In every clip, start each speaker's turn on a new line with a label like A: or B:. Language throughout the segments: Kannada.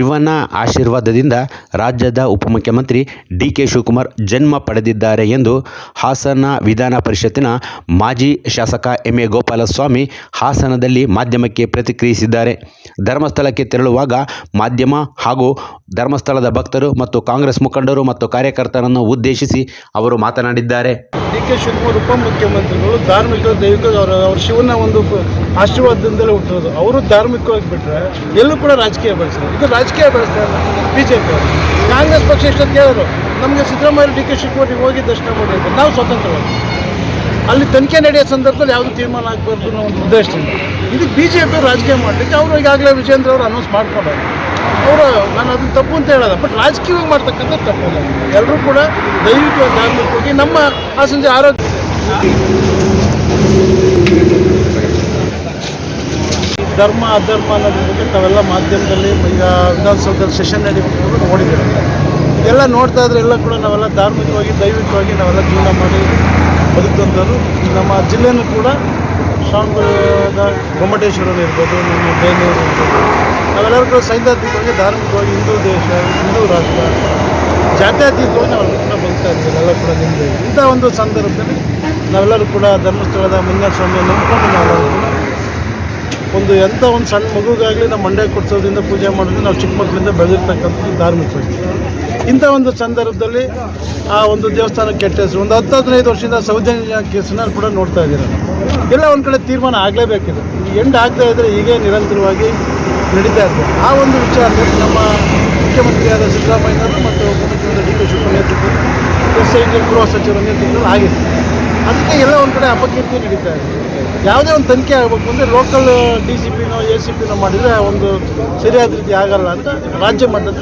A: ಶಿವನ ಆಶೀರ್ವಾದದಿಂದ ರಾಜ್ಯದ ಉಪಮುಖ್ಯಮಂತ್ರಿ ಡಿ ಕೆ ಶಿವಕುಮಾರ್ ಜನ್ಮ ಪಡೆದಿದ್ದಾರೆ ಎಂದು ಹಾಸನ ವಿಧಾನ ಪರಿಷತ್ತಿನ ಮಾಜಿ ಶಾಸಕ ಎಂ ಎ ಗೋಪಾಲಸ್ವಾಮಿ ಹಾಸನದಲ್ಲಿ ಮಾಧ್ಯಮಕ್ಕೆ ಪ್ರತಿಕ್ರಿಯಿಸಿದ್ದಾರೆ. ಧರ್ಮಸ್ಥಳಕ್ಕೆ ತೆರಳುವಾಗ ಮಾಧ್ಯಮ ಹಾಗೂ ಧರ್ಮಸ್ಥಳದ ಭಕ್ತರು ಮತ್ತು ಕಾಂಗ್ರೆಸ್ ಮುಖಂಡರು ಮತ್ತು ಕಾರ್ಯಕರ್ತರನ್ನು ಉದ್ದೇಶಿಸಿ ಅವರು ಮಾತನಾಡಿದ್ದಾರೆ.
B: ಡಿ ಕೆ ಶಿವಕುಮಾರ್ ಉಪಮುಖ್ಯಮಂತ್ರಿಗಳು ಧಾರ್ಮಿಕ ದೈವಿಕ ಅವರ ಶಿವನ ಒಂದು ಆಶೀರ್ವಾದದಿಂದಲೇ ಹುಟ್ಟಿರೋದು. ಅವರು ಧಾರ್ಮಿಕವಾಗಿ ಬಿಟ್ಟರೆ ಎಲ್ಲೂ ಕೂಡ ರಾಜಕೀಯ ಬೆಳೆಸಿಲ್ಲ. ಇದು ರಾಜಕೀಯ ಬೆಳೆಸ್ತಾ ಬಿ ಜೆ ಪಿ ಕಾಂಗ್ರೆಸ್ ಪಕ್ಷ ಎಷ್ಟೊತ್ತು ಕೇಳಿದ್ರು, ನಮಗೆ ಸಿದ್ದರಾಮಯ್ಯ ಡಿ ಕೆ ಶಿವಕುಮಾರಿಗೆ ಹೋಗಿ ದರ್ಶನ ಮಾಡಬೇಕು ನಾವು ಸ್ವತಂತ್ರವಾಗಿ. ಅಲ್ಲಿ ತನಿಖೆ ನಡೆಯೋ ಸಂದರ್ಭದಲ್ಲಿ ಯಾವುದು ತೀರ್ಮಾನ ಆಗಬಾರ್ದು ಅನ್ನೋ ಒಂದು ಉದ್ದೇಶದಿಂದ. ಇದಕ್ಕೆ ಬಿ ಜೆ ಪಿ ರಾಜಕೀಯ ಮಾಡಲಿಕ್ಕೆ ಅವರು ಈಗಾಗಲೇ ವಿಜೇಂದ್ರ ಅವರು ಅನೌನ್ಸ್ ಮಾಡ್ಕೊಂಡಾರೆ ಅವರು, ನಾನು ಅದನ್ನು ತಪ್ಪು ಅಂತ ಹೇಳೋದ ಬಟ್ ರಾಜಕೀಯವಾಗಿ ಮಾಡ್ತಕ್ಕಂಥ ತಪ್ಪು ಎಲ್ಲರೂ ಕೂಡ ದೈವಿಕ ಧಾರ್ಮಿಕವಾಗಿ ನಮ್ಮ ಆ ಸಂಜೆ ಆರೋಗ್ಯ ಧರ್ಮ, ಅಧರ್ಮ ಅನ್ನೋದ್ರ ಬಗ್ಗೆ ತಾವೆಲ್ಲ ಮಾಧ್ಯಮದಲ್ಲಿ, ಈಗ ವಿಧಾನಸೌಧದಲ್ಲಿ ಸೆಷನ್ ನಡೀಬೇಕು ನೋಡಿದ್ದೀವಿ ಇದೆಲ್ಲ ನೋಡ್ತಾ ಇದ್ರೆ ಎಲ್ಲ ಕೂಡ ನಾವೆಲ್ಲ ಧಾರ್ಮಿಕವಾಗಿ, ದೈವಿಕವಾಗಿ ನಾವೆಲ್ಲ ಜೀವನ ಮಾಡಿ ಬದುಕಂಥವ್ರು ನಮ್ಮ ಜಿಲ್ಲೆಯೂ ಕೂಡ ಶ್ರಾವಣದ ಗೊಮ್ಮಟೇಶ್ವರರು ಇರ್ಬೋದು, ನಮ್ಮ ಬೇಲೂರು ಇರ್ಬೋದು. ನಾವೆಲ್ಲರೂ ಕೂಡ ಸೈದ್ಧಾಂತಿಕವಾಗಿ, ಧಾರ್ಮಿಕವಾಗಿ ಹಿಂದೂ ದೇಶ, ಹಿಂದೂ ರಾಷ್ಟ್ರ, ಜಾತ್ಯತೀತವಾಗಿ ನಾವೆಲ್ಲ ಕೂಡ ಬದುಕ್ತಾ ಇದ್ದೀವಿ, ಎಲ್ಲ ಕೂಡ ನಿಮ್ಮದು ಇಂಥ ಒಂದು ಸಂದರ್ಭದಲ್ಲಿ ನಾವೆಲ್ಲರೂ ಕೂಡ ಧರ್ಮಸ್ಥಳದ ಮಂಜುನಾಥ ಸ್ವಾಮಿಯನ್ನು ನಂಬಿಕೊಂಡು ನಾವೆಲ್ಲರೂ ಕೂಡ ಒಂದು ಎಂಥ ಒಂದು ಸಣ್ಣ ಮಗುಗಾಗಲಿ ನಮ್ಮ ಮಂಡ್ಯ ಕೊಡ್ಸೋದ್ರಿಂದ ಪೂಜೆ ಮಾಡೋದ್ರಿಂದ ನಾವು ಚಿಕ್ಕ ಮಕ್ಕಳಿಂದ ಬೆಳೆದಿರ್ತಕ್ಕಂಥದ್ದು ಧಾರ್ಮಿಕವಾಗಿ ಇಂಥ ಒಂದು ಸಂದರ್ಭದಲ್ಲಿ ಆ ಒಂದು ದೇವಸ್ಥಾನ ಕೆಟ್ಟ ಹೆಸರು, ಒಂದು ಹತ್ತು ಹದಿನೈದು ವರ್ಷದಿಂದ ಸೌಜನ್ಯ ಕೇಸನ್ನ ಕೂಡ ನೋಡ್ತಾ ಇದ್ದೀರ. ಎಲ್ಲ ಒಂದು ಕಡೆ ತೀರ್ಮಾನ ಆಗಲೇಬೇಕಿದೆ. ಎಂಡ್ ಆಗದೇ ಇದ್ದರೆ ಹೀಗೆ ನಿರಂತರವಾಗಿ ನಡೀತಾ ಇರ್ತದೆ. ಆ ಒಂದು ವಿಚಾರದಲ್ಲಿ ನಮ್ಮ ಮುಖ್ಯಮಂತ್ರಿಯಾದ ಸಿದ್ದರಾಮಯ್ಯನವರು ಮತ್ತು ಉಪಮುಖ್ಯಮಂತ್ರಿ ಡಿ ಕೆ ಶಿವಕುಮಾರ್ ನೇತೃತ್ವದಲ್ಲಿ ಎಸ್ ಐ ಗೃಹ ಸಚಿವರ ನೇತೃತ್ವದಲ್ಲಿ ಆಗಿದೆ. ಅದಕ್ಕೆ ಎಲ್ಲ ಒಂದು ಕಡೆ ಅಪಕೀರ್ತಿ ನಡೀತಾ ಇದೆ. ಯಾವುದೇ ಒಂದು ತನಿಖೆ ಆಗಬೇಕು ಅಂದರೆ ಲೋಕಲ್ ಡಿ ಸಿ ಪಿನೋ ಎ ಸಿ ಪಿನೋ ಮಾಡಿದರೆ ಒಂದು ಸರಿಯಾದ ರೀತಿ ಆಗಲ್ಲ ಅಂತ ರಾಜ್ಯ ಮಟ್ಟದ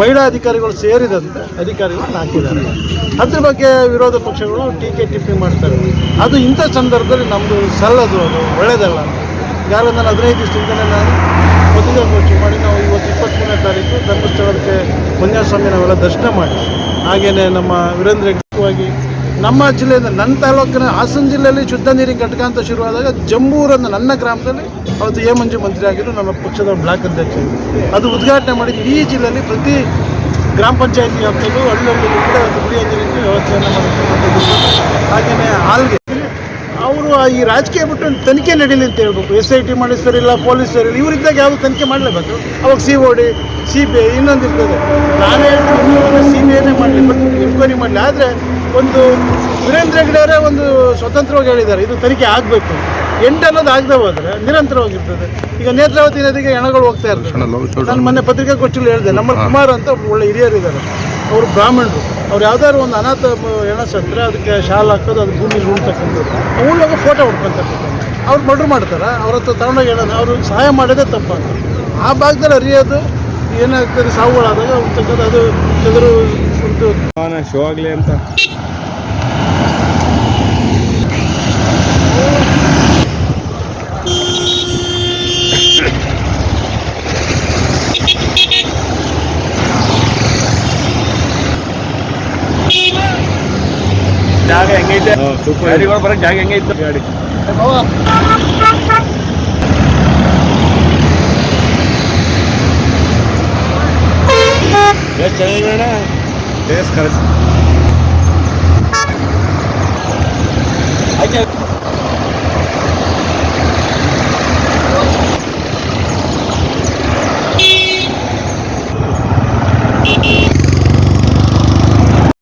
B: ಮಹಿಳಾ ಅಧಿಕಾರಿಗಳು ಸೇರಿದಂತೆ ಅಧಿಕಾರಿಗಳು ಹಾಕಿದ್ದಾರೆ. ಅದ್ರ ಬಗ್ಗೆ ವಿರೋಧ ಪಕ್ಷಗಳು ಟೀಕೆ ಟಿಪ್ಪಣಿ ಮಾಡ್ತಾರೆ. ಅದು ಇಂಥ ಸಂದರ್ಭದಲ್ಲಿ ನಮ್ಮದು ಸಲ್ಲದು, ಅದು ಒಳ್ಳೆಯದಲ್ಲ ಯಾರು ನಾನು ಹದಿನೈದು ದಿವಸದಿಂದಲೇ ನಾನು ಪತ್ರಿಕಾಗೋಷ್ಠಿ ಮಾಡಿ ನಾವು ಇವತ್ತು ಇಪ್ಪತ್ತ್ಮೂರನೇ ತಾರೀಕು ಧರ್ಮಸ್ಥಳಕ್ಕೆ ಮಂಜುನಾಥಸ್ವಾಮಿ ನಾವೆಲ್ಲ ದರ್ಶನ ಮಾಡಿ. ಹಾಗೆಯೇ ನಮ್ಮ ವೀರೇಂದ್ರ ನಮ್ಮ ಜಿಲ್ಲೆಯಿಂದ ನನ್ನ ತಾಲೂಕಿನ ಹಾಸನ ಜಿಲ್ಲೆಯಲ್ಲಿ ಶುದ್ಧ ನೀರಿನ ಘಟಕ ಅಂತ ಶುರುವಾದಾಗ ಜಂಬೂರನ್ನು ನನ್ನ ಗ್ರಾಮದಲ್ಲಿ ಅವತ್ತು ಎ ಮಂಜು ಮಂತ್ರಿ ಆಗಿದ್ದು ನಮ್ಮ ಪಕ್ಷದ ಬ್ಲಾಕ್ ಅಧ್ಯಕ್ಷ. ಅದು ಉದ್ಘಾಟನೆ ಮಾಡಿ ಈ ಜಿಲ್ಲೆಯಲ್ಲಿ ಪ್ರತಿ ಗ್ರಾಮ ಪಂಚಾಯತಿ ವ್ಯಾಪ್ತಿಯಲ್ಲೂ ಹಳ್ಳಿಹಳ್ಳಿ ಕೂಡ ಒಂದು ಕುಡಿಯೋ ನೀರಿನ ವ್ಯವಸ್ಥೆಯನ್ನು ಮಾಡಬೇಕು ಹಾಗೆಯೇ ಹಾಲ್ಗೆ ಅವರು ಈ ರಾಜಕೀಯ ಬಿಟ್ಟು ತನಿಖೆ ನಡೀಲಿ ಅಂತ ಹೇಳ್ಬೇಕು. ಎಸ್ ಐ ಟಿ ಮಾಡಿ ಸರಿಯಿಲ್ಲ, ಪೊಲೀಸ್ ಸರಿಯಿಲ್ಲ, ಇವರಿದ್ದಾಗ ಯಾವುದು ತನಿಖೆ ಮಾಡಲೇಬೇಕು? ಅವಾಗ C O D C B I ಇನ್ನೊಂದು ಇರ್ತದೆ ನಾನೇ ಸಿ ಬಿ ಐನೇ ಮಾಡಲಿ, ಬಟ್ ಎನ್ಕ್ವೈರಿ ಮಾಡಲಿ. ಆದರೆ ಒಂದು ವೀರೇಂದ್ರ ಹೆಗ್ಡೆಯವರೇ ಒಂದು ಸ್ವತಂತ್ರವಾಗಿ ಹೇಳಿದ್ದಾರೆ. ಇದು ತನಿಖೆ ಆಗಬೇಕು. ಎಂಟು ಅನ್ನೋದು ಆಗದೆ ಹೋದರೆ ನಿರಂತರವಾಗಿರ್ತದೆ. ಈಗ ನೇತ್ರಾವತಿ ನದಿಗೆ ಹೆಣಗಳು ಹೋಗ್ತಾ ಇರ್ತದೆ. ನಾನು ಮೊನ್ನೆ ಪತ್ರಿಕಾಗೋಷ್ಠಿಯಲ್ಲಿ ಹೇಳಿದೆ ನಮ್ಮ ಕುಮಾರ್ ಅಂತ ಒಳ್ಳೆ ಹಿರಿಯರು ಇದ್ದಾರೆ ಅವರು ಬ್ರಾಹ್ಮಣರು. ಅವ್ರು ಯಾವ್ದಾದ್ರು ಒಂದು ಅನಾಥ ಹೆಣ ಸತ್ತರೆ ಅದಕ್ಕೆ ಶಾಲ್ ಹಾಕೋದು ಅದು ಭೂಮಿ ಉಳ್ತಕ್ಕಂಥದ್ದು ಉಳ್ಳಾಗ ಫೋಟೋ ಹೊಡ್ಕೊಂತಾರೆ ಅವ್ರು ಮರ್ಡ್ರ್ ಮಾಡ್ತಾರೆ? ಅವ್ರ ಹತ್ರ ತಗೊಂಡೋಗಿ ಹೇಳೋದು. ಅವರು ಸಹಾಯ ಮಾಡೋದೇ ತಪ್ಪಂತ ಆ ಭಾಗದಲ್ಲಿ ಅರಿಯೋದು ಏನಾಗ್ತದೆ? ಸಾವುಗಳಾದಾಗ ಅಂತಕ್ಕಂಥ ಅದು ಒಂದು
C: ಶೋ ಆಗಲಿ ಅಂತ.
B: ಜಾಗ ಹೆಂಗೈತೆ? ಗಾಡಿಗಳು ಬರೋಕ್ಕೆ ಜಾಗ ಹೆಂಗೈತೆ?
C: ಗಾಡಿ. ಚೆನ್ನಾಗಿ Descarga.